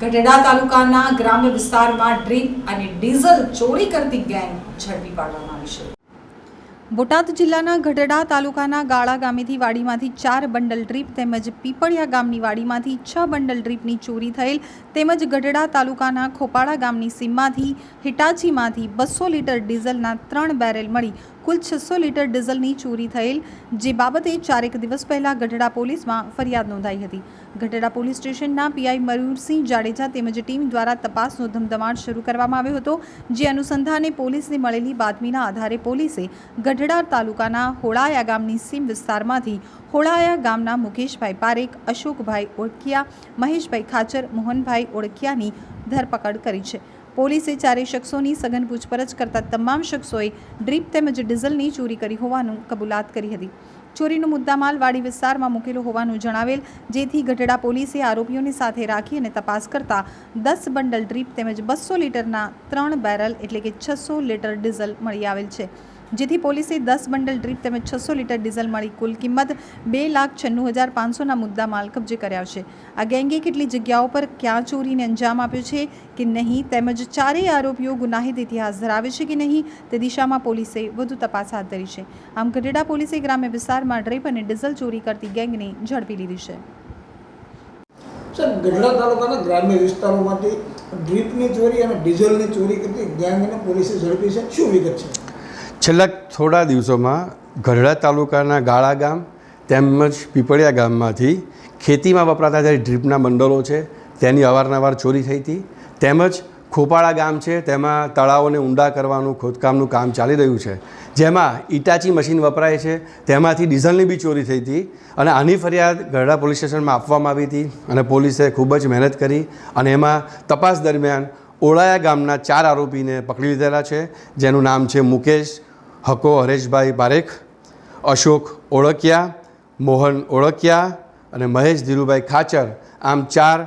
ગઢડા તાલુકાના ગ્રામ્ય વિસ્તારમાં ડ્રીપ અને ડીઝલ ચોરી કરતી ગેંગ ઝડપી પાડવામાં આવી છે. બોટાદ જિલ્લાના ગઢડા તાલુકાના ગાળા ગામેથી વાડીમાંથી ચાર બંડલ ડ્રીપ તેમજ પીપળિયા ગામની વાડીમાંથી છ બંડલ ડ્રીપની ચોરી થયેલ તેમજ ગઢડા તાલુકાના ખોપાડા ગામની સીમમાંથી હિટાચીમાંથી બસો લીટર ડીઝલના ત્રણ બેરેલ મળી કુલ છસો લીટર ડીઝલની ચોરી થયેલ, જે બાબતે ચારેક દિવસ પહેલાં ગઢડા પોલીસમાં ફરિયાદ નોંધાઈ હતી. ગઢડા પોલીસ સ્ટેશનના પીઆઈ મયુરસિંહ જાડેજા તેમજ ટીમ દ્વારા તપાસનો ધમધમાટ શરૂ કરવામાં આવ્યો હતો, જે અનુસંધાને પોલીસને મળેલી બાતમીના આધારે પોલીસે ગઢડા તાલુકાના હોળાયા ગામની સીમ વિસ્તારમાંથી હોળાયા ગામના મુકેશભાઈ પારેખ, અશોકભાઈ ઓળખિયા, મહેશભાઈ ખાચર, મોહનભાઈ ઓળખિયાની ધરપકડ કરી છે. પોલીસે ચારેય શખ્સોની સઘન પૂછપરછ કરતા તમામ શખ્સોએ ડ્રીપ તેમજ ડીઝલની ચોરી કરી હોવાનું કબૂલાત કરી હતી. ચોરીનો મુદ્દામાલ વાડી વિસ્તારમાં મૂકેલો હોવાનું જણાવેલ, જેથી ગઢડા પોલીસે આરોપીઓને સાથે રાખી અને તપાસ કરતા દસ બંડલ ડ્રીપ તેમજ બસો લીટરના ત્રણ બેરલ એટલે કે છસો લીટર ડીઝલ મળી આવેલ છે. જેથી પોલીસે દસ બંડલ ડ્રીપ તેમજ છસો લીટર ડીઝલ મળી કુલ કિંમત બે લાખ છન્નું હજાર પાંચસોના મુદ્દા માલ કબજે કર્યા છે. આ ગેંગે કેટલી જગ્યાઓ પર ક્યાં ચોરીને અંજામ આપ્યો છે કે નહીં તેમજ ચારેય આરોપીઓ ગુનાહિત ઇતિહાસ ધરાવે છે કે નહીં તે દિશામાં પોલીસે વધુ તપાસ હાથ ધરી છે. આમ ગઢડા પોલીસે ગ્રામ્ય વિસ્તારમાં ડ્રીપ અને ડીઝલ ચોરી કરતી ગેંગને ઝડપી લીધી છે. ગઢડા તાલુકાના ગ્રામ્ય વિસ્તારોમાંથી ડ્રીપની ચોરી અને ડીઝલની ચોરી કરતી ગેંગને પોલીસે ઝડપી છે. શું વિગત છે? છેલ્લા થોડા દિવસોમાં ગઢડા તાલુકાના ગાળા ગામ તેમજ પીપળિયા ગામમાંથી ખેતીમાં વપરાતા જે ડ્રીપના બંડલો છે, તેની અવારનવાર ચોરી થઈ હતી. તેમજ ખોપાળા ગામ છે, તેમાં તળાવોને ઊંડા કરવાનું, ખોદકામનું કામ ચાલી રહ્યું છે. જેમાં ઇટાચી મશીન વપરાય છે, તેમાંથી ડીઝલની બી ચોરી થઈ હતી અને આની ફરિયાદ ગઢડા પોલીસ સ્ટેશનમાં આપવામાં આવી હતી અને પોલીસે ખૂબ જ મહેનત કરી અને એમાં તપાસ દરમિયાન ઓળાયા ગામના ચાર આરોપીને પકડી લીધેલા છે, જેનું નામ છે મુકેશ હકો હરેશભાઈ બારેખ અશોક ઓળકિયા, મોહન ઓળકિયા અને મહેશ ધીરુભાઈ ખાચર આમ ચાર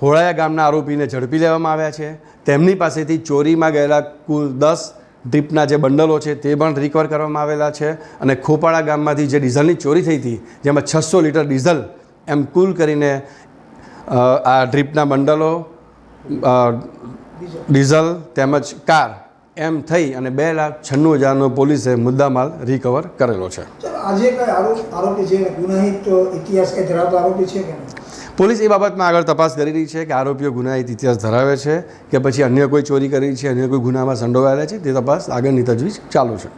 હોળાયા ગામના આરોપીને ઝડપી લેવામાં આવ્યા છે. તેમની પાસેથી ચોરીમાં ગયેલા કુલ દસ ડ્રીપના જે બંડલો છે તે પણ રિકવર કરવામાં આવેલા છે અને ખોપાળા ગામમાંથી જે ડીઝલની ચોરી થઈ હતી, જેમાં છસો લીટર ડીઝલ એમ કુલ કરીને આ ડ્રીપના બંડલો ડીઝલ તેમજ કાર એમ થઈ અને બે લાખ છન્નું હજારનો પોલીસે મુદ્દામાલ રિકવર કરેલો છે. આજે આરોપી છે ગુનાહિત ઇતિહાસ કે ધરાવતો આરોપી છે કે પોલીસ એ બાબતમાં આગળ તપાસ કરી રહી છે કે આરોપીઓ ગુનાહિત ઇતિહાસ ધરાવે છે કે પછી અન્ય કોઈ ચોરી કરી છે અન્ય કોઈ ગુનામાં સંડોવાયેલા છે તે તપાસ આગળની તજવીજ ચાલુ છે.